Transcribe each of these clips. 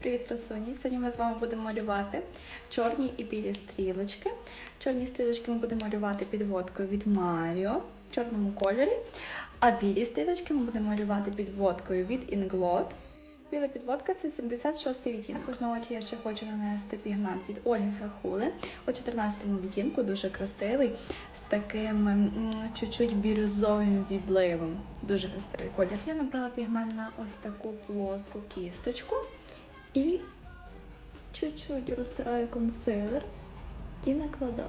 Привіт, красуні! Сьогодні ми з вами будемо малювати чорні і білі стрілочки. Чорні стрілочки ми будемо малювати підводкою від Маріо в чорному кольорі, а білі стрілочки ми будемо малювати підводкою від Inglot. Біла підводка це 76-й відтінок. На очі я ще хочу нанести пігмент від Ольги Фахули у 14 відтінку, дуже красивий, з таким чуть-чуть бірюзовим відливом. Дуже красивий колір. Я набрала пігмент на ось таку плоску кісточку і чуть-чуть розтираю консилер і накладаю.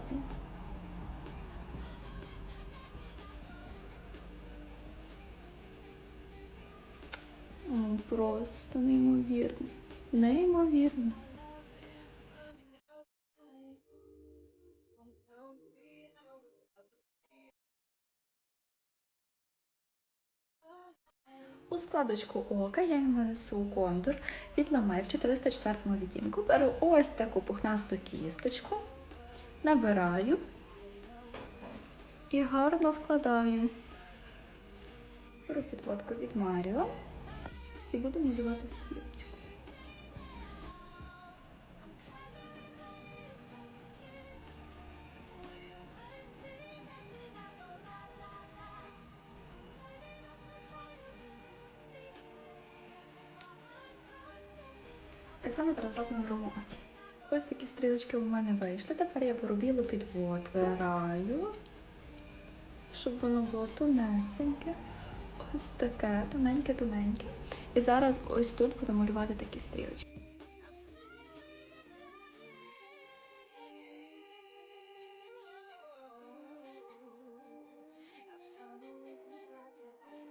Просто неймовірно. Неймовірно. Складочку ока я нанесу контур від ламель в 404 відтінку. Беру ось таку пухнасту кісточку, набираю і гарно вкладаю. Беру підводку від Маріо і буду малювати стрілочку. Само зараз робимо в другому оці. Ось такі стрілочки у мене вийшли. Тепер я беру білу вибираю, щоб воно було тонесеньке. Ось таке, тоненьке-тоненьке. І зараз ось тут буду малювати такі стрілочки.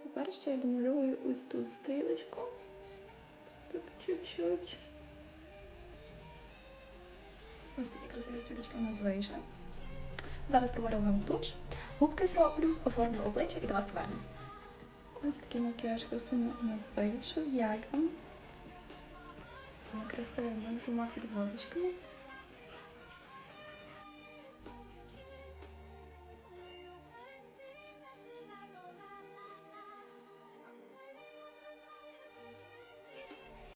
Тепер ще я домалюю ось тут стрілочку. Чуть-чуть. Ось такі красиві стрілочки у нас вийшли. Зараз промальовуємо туш. Губки зроблю, оформлю обличчя і до вас повернусь. Ось такий макіяж красуня у нас вийшов. Як вам? Ми красивими двома підводочками.